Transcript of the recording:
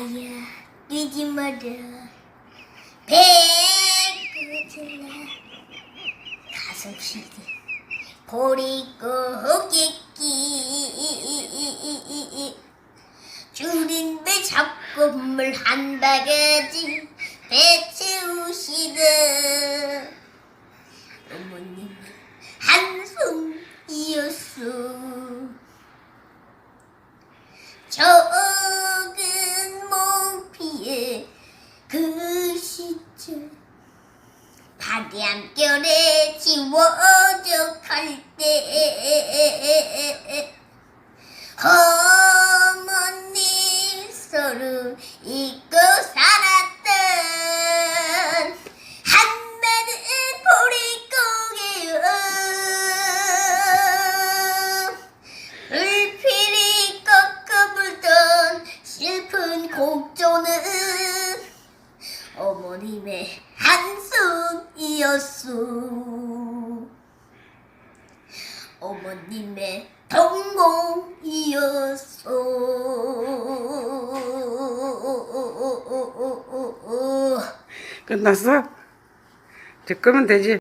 아야 뛰지 마라. 배끄질라. 가슴 시리 보리고개끼 줄인 배 잡고 물 한 바가지 배 채우시듯 어머님 한숨이었어 적 바람결에 지워져 갈 때. 어머님 서로 잊고 살았던 한마디 보릿고개요 울필이 꺾어 불던 슬픈 곡조는 어머님의 한숨 이었소 어머님의 동공이었소 끝났어? 이제 끄면 되지.